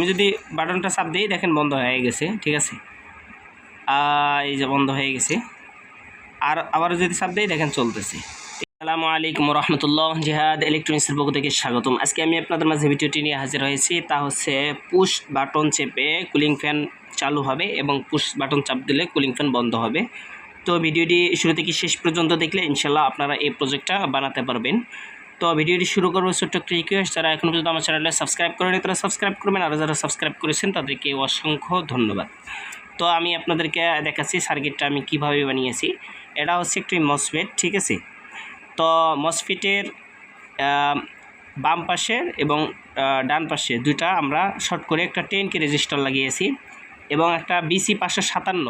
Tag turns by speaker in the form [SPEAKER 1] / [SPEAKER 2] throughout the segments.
[SPEAKER 1] আমি যদি বাটনটা চাপ দিই দেখেন বন্ধ হয়ে গেছে, ঠিক আছে? এই যে বন্ধ হয়ে গেছে। আর আবারও যদি চাপ দিই দেখেন চলতেছে। আসসালামু আলাইকুম রহমতুল্লাহ জিহাদ ইলেকট্রনিক্সের পক্ষ থেকে স্বাগতম। আজকে আমি আপনাদের মাঝে ভিডিওটি নিয়ে হাজির হয়েছি। তা হচ্ছে পুশ বাটন চেপে কুলিং ফ্যান চালু হবে এবং পুশ বাটন চাপ দিলে কুলিং ফ্যান বন্ধ হবে। তো ভিডিওটি শুরু থেকে শেষ পর্যন্ত দেখলে ইনশাল্লাহ আপনারা এই প্রজেক্টটা বানাতে পারবেন। তো ভিডিওটি শুরু করব ছোট্ট একটা রিকোয়েস্ট যারা এখন পর্যন্ত আমার চ্যানেলে সাবস্ক্রাইব করেনি, তারা সাবস্ক্রাইব করবেন। আর যারা সাবস্ক্রাইব করেছেন, তাদেরকে অসংখ্য ধন্যবাদ। তো আমি আপনাদেরকে দেখাচ্ছি সার্কিটটা আমি কীভাবে বানিয়েছি। এটা হচ্ছে একটি মসফেট ঠিক আছে? তো মসফিটের বাম পাশের এবং ডান পাশে দুইটা আমরা শর্ট করে একটা টেন কে রেজিস্টার লাগিয়েছি এবং একটা বিসি পাঁচশো সাতান্ন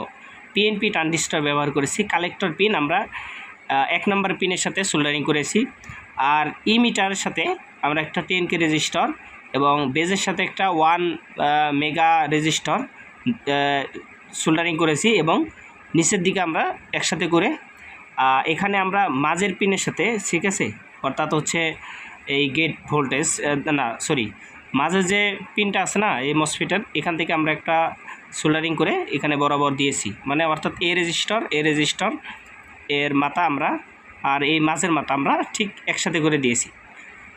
[SPEAKER 1] পিএনপি ট্রানজিস্টার ব্যবহার করেছি। কালেক্টর পিন আমরা এক নম্বর পিনের সাথে সোল্ডারিং করেছি। আর ই মিটারের সাথে আমরা একটা টেন কে রেজিস্টার এবং বেজের সাথে একটা ওয়ান মেগা রেজিস্টার সোল্ডারিং করেছি এবং নিচের দিকে আমরা একসাথে করে এখানে আমরা মাঝের পিনের সাথে, ঠিক আছে? অর্থাৎ হচ্ছে এই গেট ভোল্টেজ না সরি মাঝের যে পিনটা আছে না, এই মসফিটার এখান থেকে আমরা একটা সোল্ডারিং করে এখানে বরাবর দিয়েছি। মানে অর্থাৎ এ রেজিস্টর এ রেজিস্টর, এর মাথা আমরা আর এই মাছের মাথা আমরা ঠিক একসাথে করে দিয়েছি।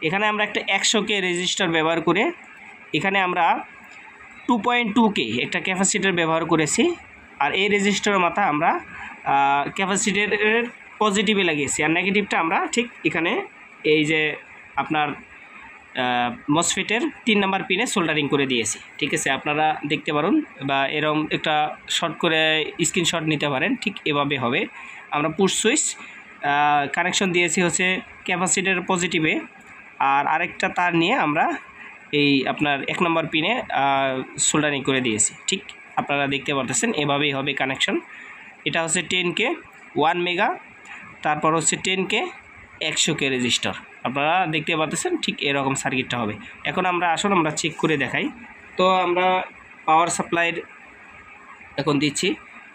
[SPEAKER 1] এখানে আমরা একটা একশো কে রেজিস্টার ব্যবহার করে এখানে আমরা টু পয়েন্ট টু কে একটা ক্যাপাসিটার ব্যবহার করেছি। আর এই রেজিস্টারের মাথা আমরা ক্যাপাসিটারের পজিটিভে লাগিয়েছি। আর নেগেটিভটা আমরা ঠিক এখানে এই যে আপনার মসফিটের তিন নাম্বার পিনে সোল্ডারিং করে দিয়েছি। ঠিক আছে, আপনারা দেখতে পারুন বা এরম একটা শর্ট করে স্ক্রিনশট নিতে পারেন। ঠিক এভাবে হবে। আমরা পুশ সুইচ কানেকশন দিয়েছি হচ্ছে ক্যাপাসিটার পজিটিভে আর আরেকটা তার নিয়ে আমরা এই আপনার এক নম্বর পিনে সোল্ডারিং করে দিয়েছি। ঠিক আপনারা দেখতে পারতেছেন, এভাবেই হবে কানেকশন এটা হচ্ছে টেন কে ওয়ান মেগা তারপর হচ্ছে টেন কে একশো কে রেজিস্টার আপনারা দেখতে পাচ্ছেন ঠিক এরকম সার্কিটটা হবে। এখন আমরা আসুন, আমরা চেক করে দেখাই। তো আমরা পাওয়ার সাপ্লাইয়ের এখন দিচ্ছি।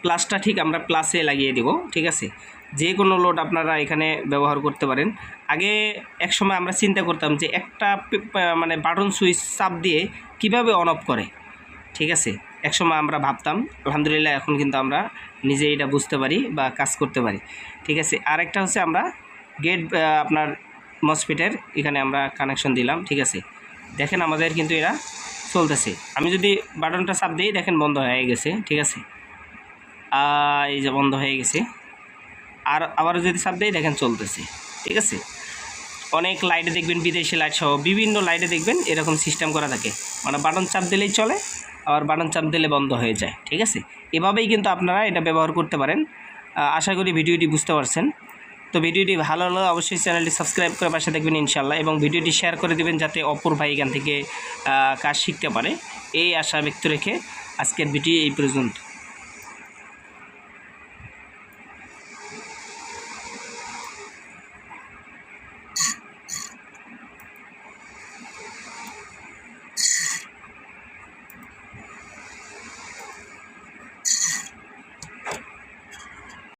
[SPEAKER 1] প্লাসটা ঠিক আমরা প্লাসে লাগিয়ে দেব, ঠিক আছে? যে কোনো লোড আপনারা এখানে ব্যবহার করতে পারেন। আগে এক সময় আমরা চিন্তা করতাম যে একটা মানে বাটন সুইচ চাপ দিয়ে কীভাবে অন অফ করে, ঠিক আছে? এক সময় আমরা ভাবতাম, আলহামদুলিল্লাহ এখন কিন্তু আমরা নিজে এটা বুঝতে পারি বা কাজ করতে পারি, ঠিক আছে? আরেকটা হচ্ছে আমরা গেট আপনার মসফিটের এখানে আমরা কানেকশন দিলাম, ঠিক আছে? দেখেন আমাদের কিন্তু এরা চলতেছে। আমি যদি বাটনটা চাপ দিই, দেখেন বন্ধ হয়ে গেছে, ঠিক আছে? এই যে বন্ধ হয়ে গেছে। আর আবারও যদি চাপ দিই, দেখেন চলতেছে। ঠিক আছে? অনেক লাইটে দেখবেন, বিদেশি লাইট সহ বিভিন্ন লাইটে দেখবেন এরকম সিস্টেম করা থাকে। মানে বাটন চাপ দিলেই চলে, আবার বাটন চাপ দিলে বন্ধ হয়ে যায়। ঠিক আছে? এভাবেই কিন্তু আপনারা এটা ব্যবহার করতে পারেন। আশা করি ভিডিওটি বুঝতে পারছেন। তো ভিডিওটি ভালো হলে অবশ্যই চ্যানেলটি সাবস্ক্রাইব করে পাশে দেখবেন ইনশাল্লাহ এবং ভিডিওটি শেয়ার করে দেবেন যাতে অপর ভাই এখান থেকে কাজ শিখতে পারে। এই আশা ব্যক্ত রেখে আজকের ভিডিও এই পর্যন্ত।